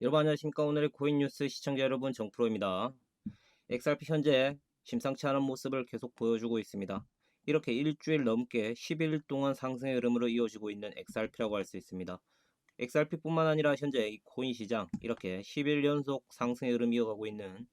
여러분 안녕하십니까 오늘의 코인 뉴스 시청자 여러분 정프로입니다. XRP 현재 심상치 않은 모습을 계속 보여주고 있습니다. 이렇게 일주일 넘게 10일 동안 상승의 흐름으로 이어지고 있는 XRP라고 할 수 있습니다. XRP뿐만 아니라 현재 이 코인 시장 이렇게 10일 연속 상승의 흐름 이어가고 있는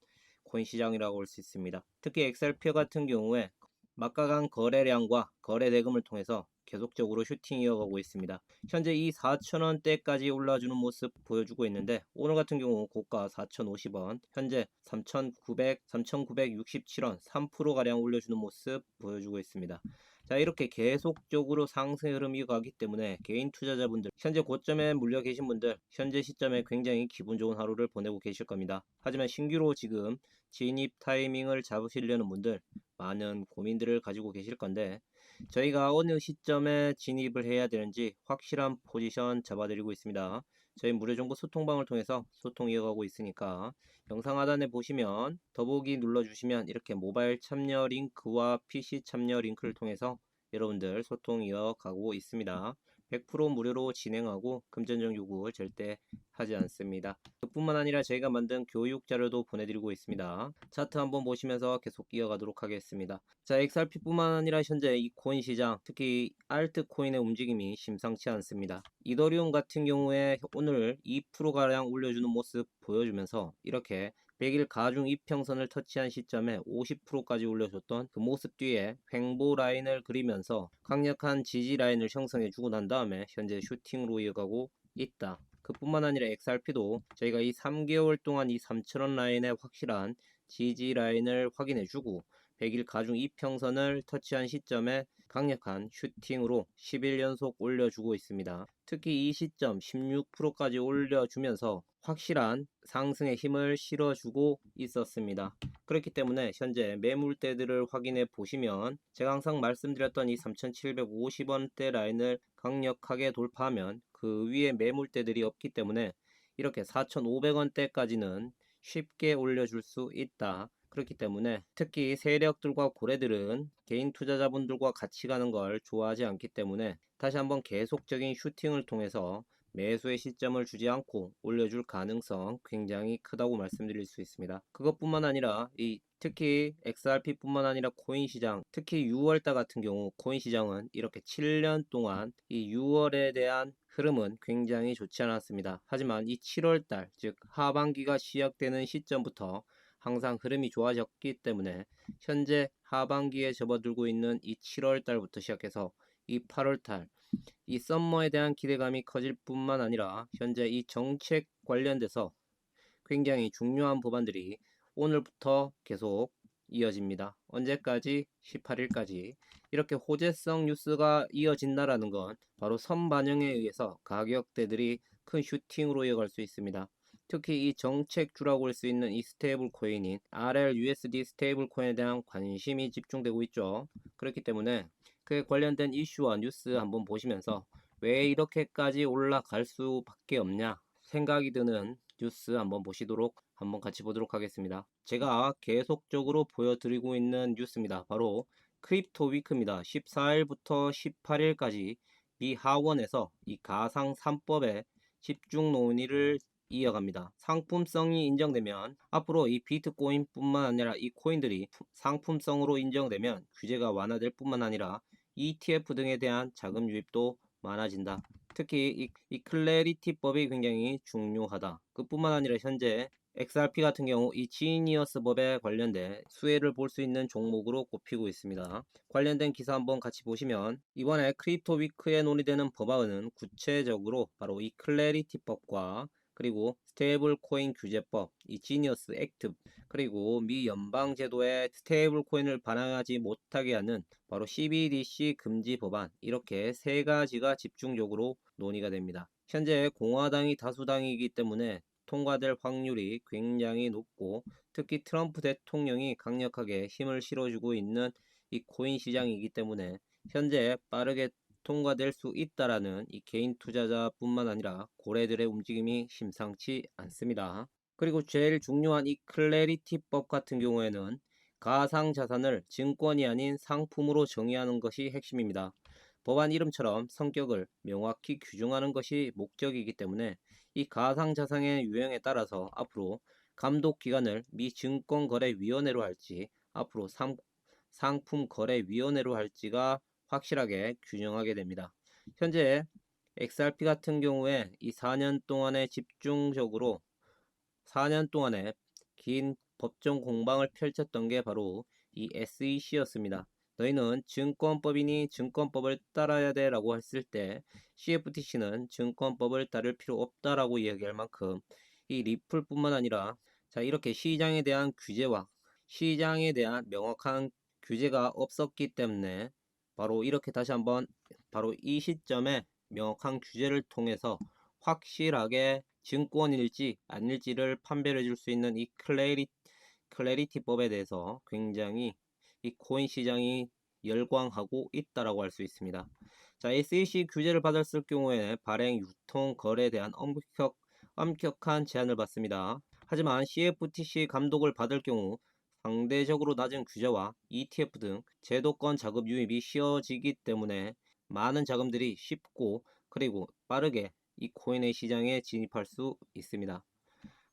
코인 시장이라고 할 수 있습니다. 특히 XRP 같은 경우에 막가간 거래량과 거래 대금을 통해서 계속적으로 슈팅 이어가고 있습니다. 현재 이 4,000원대까지 올라주는 모습 보여주고 있는데 오늘 같은 경우 고가 4,050원, 현재 3,900, 3,967원 3%가량 올려주는 모습 보여주고 있습니다. 자 이렇게 계속적으로 상승 흐름 이어가기 때문에 개인 투자자분들 현재 고점에 물려 계신 분들 현재 시점에 굉장히 기분 좋은 하루를 보내고 계실 겁니다. 하지만 신규로 지금 진입 타이밍을 잡으시려는 분들 많은 고민들을 가지고 계실 건데 저희가 어느 시점에 진입을 해야 되는지 확실한 포지션 잡아드리고 있습니다. 저희 무료 정보 소통방을 통해서 소통 이어가고 있으니까 영상 하단에 보시면 더보기 눌러주시면 이렇게 모바일 참여 링크와 PC 참여 링크를 통해서 여러분들 소통 이어가고 있습니다. 100% 무료로 진행하고 금전적 요구 절대 하지 않습니다. 그뿐만 아니라 저희가 만든 교육 자료도 보내드리고 있습니다. 차트 한번 보시면서 계속 이어가도록 하겠습니다. 자, XRP뿐만 아니라 현재 이 코인 시장, 특히 알트코인의 움직임이 심상치 않습니다. 이더리움 같은 경우에 오늘 2%가량 올려주는 모습 보여주면서 이렇게 100일 가중 이평선을 터치한 시점에 50%까지 올려줬던 그 모습 뒤에 횡보 라인을 그리면서 강력한 지지 라인을 형성해 주고 난 다음에 현재 슈팅으로 이어가고 있다. 그뿐만 아니라 XRP도 저희가 이 3개월 동안 이 3천원 라인의 확실한 지지 라인을 확인해 주고 100일 가중 이평선을 터치한 시점에 강력한 슈팅으로 10일 연속 올려주고 있습니다. 특히 이 시점 16%까지 올려주면서 확실한 상승의 힘을 실어주고 있었습니다. 그렇기 때문에 현재 매물대들을 확인해 보시면 제가 항상 말씀드렸던 이 3750원대 라인을 강력하게 돌파하면 그 위에 매물대들이 없기 때문에 이렇게 4500원대까지는 쉽게 올려줄 수 있다. 그렇기 때문에 특히 세력들과 고래들은 개인 투자자분들과 같이 가는 걸 좋아하지 않기 때문에 다시 한번 계속적인 슈팅을 통해서 매수의 시점을 주지 않고 올려줄 가능성 굉장히 크다고 말씀드릴 수 있습니다. 그것뿐만 아니라 이 특히 XRP뿐만 아니라 코인 시장, 특히 6월달 같은 경우 코인 시장은 이렇게 7년 동안 이 6월에 대한 흐름은 굉장히 좋지 않았습니다. 하지만 이 7월달, 즉 하반기가 시작되는 시점부터 항상 흐름이 좋아졌기 때문에 현재 하반기에 접어들고 있는 이 7월 달부터 시작해서 이 8월 달, 이 썸머에 대한 기대감이 커질 뿐만 아니라 현재 이 정책 관련돼서 굉장히 중요한 법안들이 오늘부터 계속 이어집니다. 언제까지? 18일까지. 이렇게 호재성 뉴스가 이어진다라는 건 바로 선반영에 의해서 가격대들이 큰 슈팅으로 이어갈 수 있습니다. 특히 이 정책주라고 할 수 있는 이 스테이블 코인인 RLUSD 스테이블 코인에 대한 관심이 집중되고 있죠. 그렇기 때문에 그에 관련된 이슈와 뉴스 한번 보시면서 왜 이렇게까지 올라갈 수밖에 없냐 생각이 드는 뉴스 한번 보시도록 한번 같이 보도록 하겠습니다. 제가 계속적으로 보여드리고 있는 뉴스입니다. 바로 크립토 위크입니다. 14일부터 18일까지 미 하원에서 이 가상 3법의 집중 논의를 이어갑니다. 상품성이 인정되면 앞으로 이 비트코인뿐만 아니라 이 코인들이 상품성으로 인정되면 규제가 완화될 뿐만 아니라 ETF 등에 대한 자금 유입도 많아진다. 특히 이, 이 클래리티법이 굉장히 중요하다. 그뿐만 아니라 현재 XRP 같은 경우 이 지니어스 법에 관련된 수혜를 볼 수 있는 종목으로 꼽히고 있습니다. 관련된 기사 한번 같이 보시면 이번에 크립토 위크에 논의되는 법안은 구체적으로 바로 이 클래리티법과 그리고 스테이블 코인 규제법, 이 지니어스 액트, 그리고 미 연방 제도의 스테이블 코인을 반영하지 못하게 하는 바로 CBDC 금지 법안 이렇게 세 가지가 집중적으로 논의가 됩니다. 현재 공화당이 다수당이기 때문에 통과될 확률이 굉장히 높고 특히 트럼프 대통령이 강력하게 힘을 실어주고 있는 이 코인 시장이기 때문에 현재 빠르게 통과될 수 있다라는 이 개인 투자자뿐만 아니라 고래들의 움직임이 심상치 않습니다. 그리고 제일 중요한 이 클래리티법 같은 경우에는 가상 자산을 증권이 아닌 상품으로 정의하는 것이 핵심입니다. 법안 이름처럼 성격을 명확히 규정하는 것이 목적이기 때문에 이 가상 자산의 유형에 따라서 앞으로 감독 기관을 미 증권거래위원회로 할지 앞으로 상, 상품거래위원회로 할지가 확실하게 규정하게 됩니다. 현재 XRP 같은 경우에 이 4년 동안에 집중적으로 4년 동안에 긴 법정 공방을 펼쳤던 게 바로 이 SEC였습니다. 너희는 증권법이니 증권법을 따라야 돼 라고 했을 때 CFTC는 증권법을 따를 필요 없다라고 이야기할 만큼 이 리플뿐만 아니라 자 이렇게 시장에 대한 규제와 시장에 대한 명확한 규제가 없었기 때문에 바로 이렇게 다시 한번 바로 이 시점에 명확한 규제를 통해서 확실하게 증권일지 아닐지를 판별해 줄 수 있는 이 클래리, 클래리티법에 대해서 굉장히 이 코인 시장이 열광하고 있다라고 할 수 있습니다. 자, SEC 규제를 받았을 경우에 발행, 유통, 거래에 대한 엄격, 엄격한 제한을 받습니다. 하지만 CFTC 감독을 받을 경우 상대적으로 낮은 규제와 ETF 등 제도권 자금 유입이 쉬워지기 때문에 많은 자금들이 쉽고 그리고 빠르게 이 코인의 시장에 진입할 수 있습니다.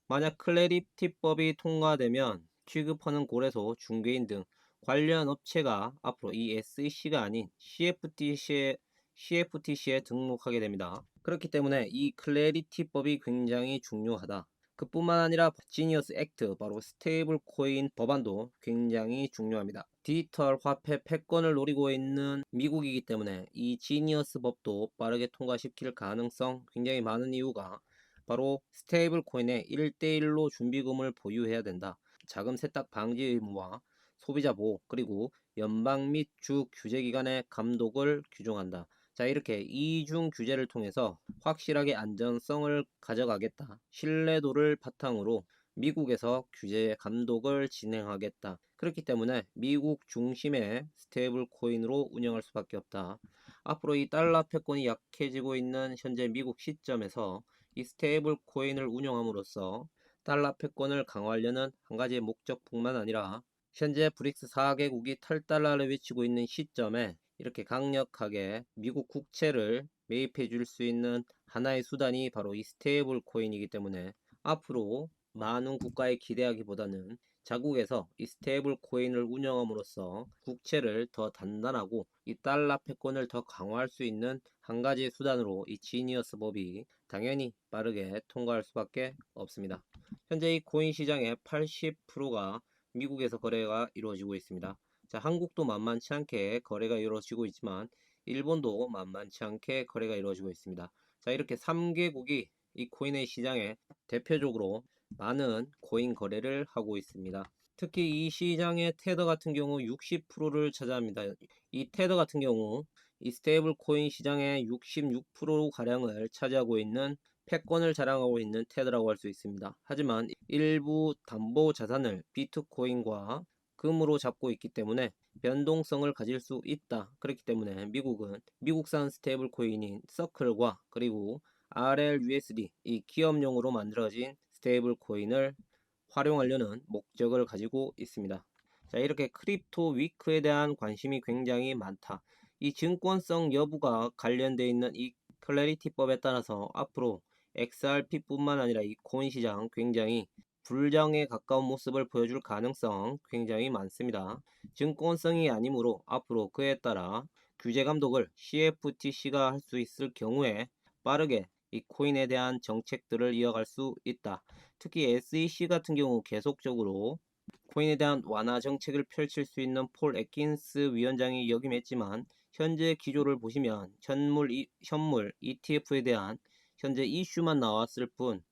만약 클래리티법이 통과되면 취급하는 거래소, 중개인 등 관련 업체가 앞으로 이 SEC가 아닌 CFTC에, CFTC에 등록하게 됩니다. 그렇기 때문에 이 클래리티법이 굉장히 중요하다. 그뿐만 아니라 지니어스 액트 바로 스테이블 코인 법안도 굉장히 중요합니다. 디지털 화폐 패권을 노리고 있는 미국이기 때문에 이 지니어스 법도 빠르게 통과시킬 가능성 굉장히 많은 이유가 바로 스테이블 코인의 1대1로 준비금을 보유해야 된다. 자금 세탁 방지 의무와 소비자 보호 그리고 연방 및 주 규제 기관의 감독을 규정한다. 자 이렇게 이중 규제를 통해서 확실하게 안전성을 가져가겠다. 신뢰도를 바탕으로 미국에서 규제 감독을 진행하겠다. 그렇기 때문에 미국 중심의 스테이블 코인으로 운영할 수밖에 없다. 앞으로 이 달러 패권이 약해지고 있는 현재 미국 시점에서 이 스테이블 코인을 운영함으로써 달러 패권을 강화하려는 한 가지의 목적뿐만 아니라 현재 브릭스 4개국이 탈달러를 외치고 있는 시점에 이렇게 강력하게 미국 국채를 매입해 줄 수 있는 하나의 수단이 바로 이 스테이블 코인이기 때문에 앞으로 많은 국가에 기대하기보다는 자국에서 이 스테이블 코인을 운영함으로써 국채를 더 단단하고 이 달러 패권을 더 강화할 수 있는 한 가지 수단으로 이 지니어스 법이 당연히 빠르게 통과할 수밖에 없습니다. 현재 이 코인 시장의 80%가 미국에서 거래가 이루어지고 있습니다. 자, 한국도 만만치 않게 거래가 이루어지고 있지만 일본도 만만치 않게 거래가 이루어지고 있습니다. 자, 이렇게 3개국이 이 코인의 시장에 대표적으로 많은 코인 거래를 하고 있습니다. 특히 이 시장의 테더 같은 경우 60%를 차지합니다. 이 테더 같은 경우 이 스테이블 코인 시장의 66% 가량을 차지하고 있는 패권을 자랑하고 있는 테더라고 할 수 있습니다. 하지만 일부 담보 자산을 비트코인과 금으로 잡고 있기 때문에 변동성을 가질 수 있다. 그렇기 때문에 미국은 미국산 스테이블 코인인 서클과 그리고 RLUSD 이 기업용으로 만들어진 스테이블 코인을 활용하려는 목적을 가지고 있습니다. 자, 이렇게 크립토 위크에 대한 관심이 굉장히 많다. 이 증권성 여부가 관련되어 있는 이 클래리티법에 따라서 앞으로 XRP뿐만 아니라 이 코인 시장 굉장히 불량에 가까운 모습을 보여줄 가능성 굉장히 많습니다. 증권성이 아니므로 앞으로 그에 따라 규제 감독을 CFTC가 할 수 있을 경우에 빠르게 이 코인에 대한 정책들을 이어갈 수 있다. 특히 SEC 같은 경우 계속적으로 코인에 대한 완화 정책을 펼칠 수 있는 폴 애킨스 위원장이 역임했지만 현재 기조를 보시면 현물, 이, 현물 ETF에 대한 현재 이슈만 나왔을 뿐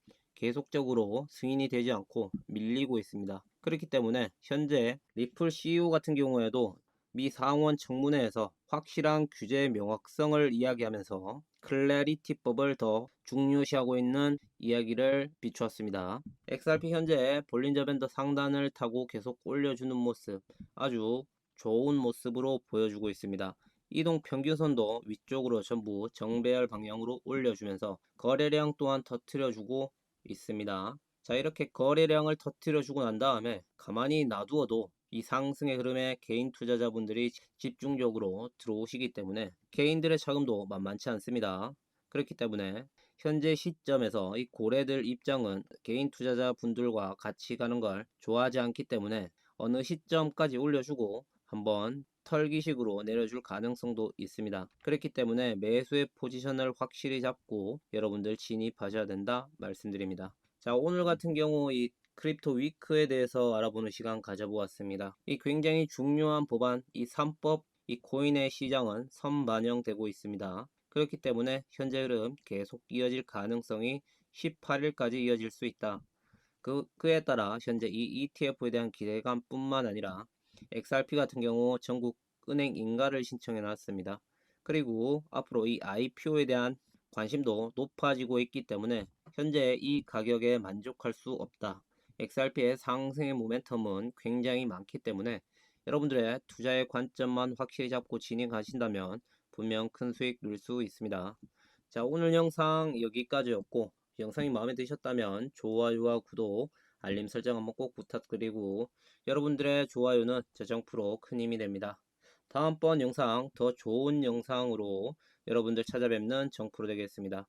계속적으로 승인이 되지 않고 밀리고 있습니다. 그렇기 때문에 현재 리플 CEO 같은 경우에도 미 상원 청문회에서 확실한 규제 명확성을 이야기하면서 클래리티법을 더 중요시하고 있는 이야기를 비추었습니다. XRP 현재 볼린저 밴드 상단을 타고 계속 올려주는 모습 아주 좋은 모습으로 보여주고 있습니다. 이동 평균선도 위쪽으로 전부 정배열 방향으로 올려주면서 거래량 또한 터트려주고 있습니다. 자 이렇게 거래량을 터트려 주고 난 다음에 가만히 놔두어도 이 상승의 흐름에 개인 투자자분들이 집중적으로 들어오시기 때문에 개인들의 자금도 만만치 않습니다. 그렇기 때문에 현재 시점에서 이 고래들 입장은 개인 투자자 분들과 같이 가는 걸 좋아하지 않기 때문에 어느 시점까지 올려주고 한번 털기식으로 내려줄 가능성도 있습니다. 그렇기 때문에 매수의 포지션을 확실히 잡고 여러분들 진입하셔야 된다 말씀드립니다. 자 오늘 같은 경우 이 크립토 위크에 대해서 알아보는 시간 가져보았습니다. 이 굉장히 중요한 법안 이 3법 이 코인의 시장은 선반영되고 있습니다. 그렇기 때문에 현재 흐름 계속 이어질 가능성이 18일까지 이어질 수 있다. 그, 그에 따라 현재 이 ETF에 대한 기대감뿐만 아니라 XRP 같은 경우 전국 은행 인가를 신청해 놨습니다. 그리고 앞으로 이 IPO에 대한 관심도 높아지고 있기 때문에 현재 이 가격에 만족할 수 없다. XRP의 상승의 모멘텀은 굉장히 많기 때문에 여러분들의 투자의 관점만 확실히 잡고 진행하신다면 분명 큰 수익 누릴 수 있습니다. 자 오늘 영상 여기까지였고 영상이 마음에 드셨다면 좋아요와 구독 알림 설정 한번 꼭 부탁드리고 여러분들의 좋아요는 재정 프로 큰 힘이 됩니다. 다음번 영상 더 좋은 영상으로 여러분들 찾아뵙는 정프로 되겠습니다.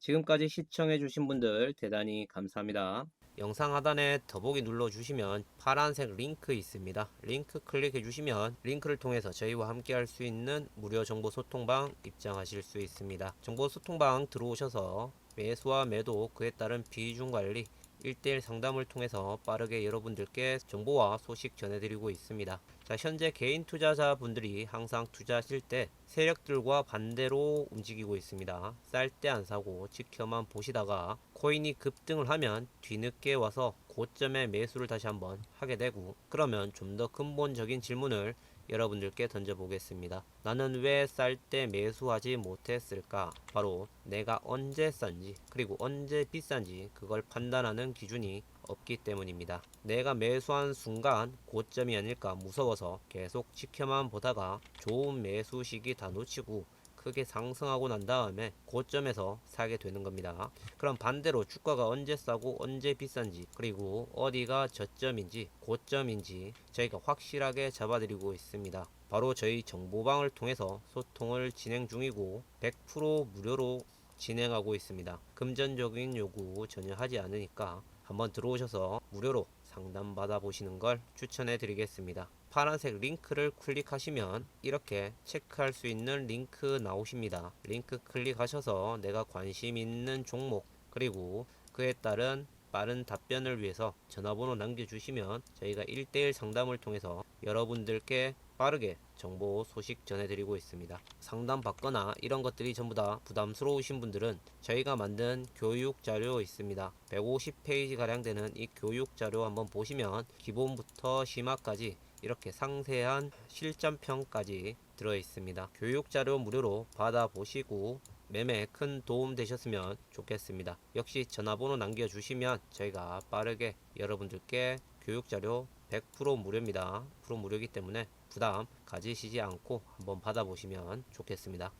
지금까지 시청해주신 분들 대단히 감사합니다. 영상 하단에 더보기 눌러주시면 파란색 링크 있습니다. 링크 클릭해주시면 링크를 통해서 저희와 함께 할 수 있는 무료 정보 소통방 입장하실 수 있습니다. 정보 소통방 들어오셔서 매수와 매도 그에 따른 비중 관리 1대1 상담을 통해서 빠르게 여러분들께 정보와 소식 전해드리고 있습니다. 자, 현재 개인 투자자분들이 항상 투자하실 때 세력들과 반대로 움직이고 있습니다. 쌀 때 안 사고 지켜만 보시다가 코인이 급등을 하면 뒤늦게 와서 고점에 매수를 다시 한번 하게 되고 그러면 좀 더 근본적인 질문을 여러분들께 던져보겠습니다. 나는 왜 쌀 때 매수하지 못했을까? 바로 내가 언제 싼지 그리고 언제 비싼지 그걸 판단하는 기준이 없기 때문입니다. 내가 매수한 순간 고점이 아닐까 무서워서 계속 지켜만 보다가 좋은 매수 시기 다 놓치고 크게 상승하고 난 다음에 고점에서 사게 되는 겁니다. 그럼 반대로 주가가 언제 싸고 언제 비싼지 그리고 어디가 저점인지 고점인지 저희가 확실하게 잡아드리고 있습니다. 바로 저희 정보방을 통해서 소통을 진행 중이고 100% 무료로 진행하고 있습니다. 금전적인 요구 전혀 하지 않으니까 한번 들어오셔서 무료로 상담 받아보시는 걸 추천해 드리겠습니다. 파란색 링크를 클릭하시면 이렇게 체크할 수 있는 링크 나오십니다. 링크 클릭하셔서 내가 관심 있는 종목 그리고 그에 따른 빠른 답변을 위해서 전화번호 남겨주시면 저희가 1대1 상담을 통해서 여러분들께 빠르게 정보 소식 전해드리고 있습니다. 상담 받거나 이런 것들이 전부 다 부담스러우신 분들은 저희가 만든 교육 자료 있습니다. 150페이지 가량 되는 이 교육 자료 한번 보시면 기본부터 심화까지 이렇게 상세한 실전평까지 들어 있습니다. 교육 자료 무료로 받아보시고 매매 큰 도움 되셨으면 좋겠습니다. 역시 전화번호 남겨주시면 저희가 빠르게 여러분들께 교육자료 100% 무료입니다. 100% 무료이기 때문에 부담 가지시지 않고 한번 받아보시면 좋겠습니다.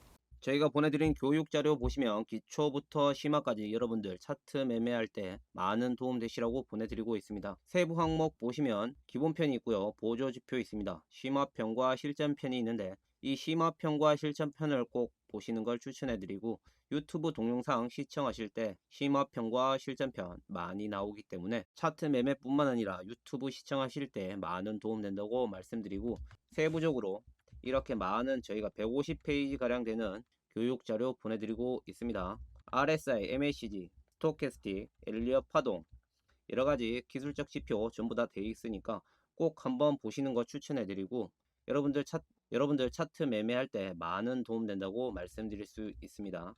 저희가 보내드린 교육 자료 보시면 기초부터 심화까지 여러분들 차트 매매할 때 많은 도움 되시라고 보내드리고 있습니다. 세부 항목 보시면 기본편이 있고요. 보조지표 있습니다. 심화편과 실전편이 있는데 이 심화편과 실전편을 꼭 보시는 걸 추천해드리고 유튜브 동영상 시청하실 때 심화편과 실전편 많이 나오기 때문에 차트 매매뿐만 아니라 유튜브 시청하실 때 많은 도움 된다고 말씀드리고 세부적으로 이렇게 많은 저희가 150페이지 가량 되는 교육 자료 보내드리고 있습니다. RSI, MACD, 스토캐스틱, 엘리엇 파동 여러 가지 기술적 지표 전부 다돼 있으니까 꼭 한번 보시는 거 추천해드리고 여러분들 차, 여러분들 차트 매매할 때 많은 도움 된다고 말씀드릴 수 있습니다.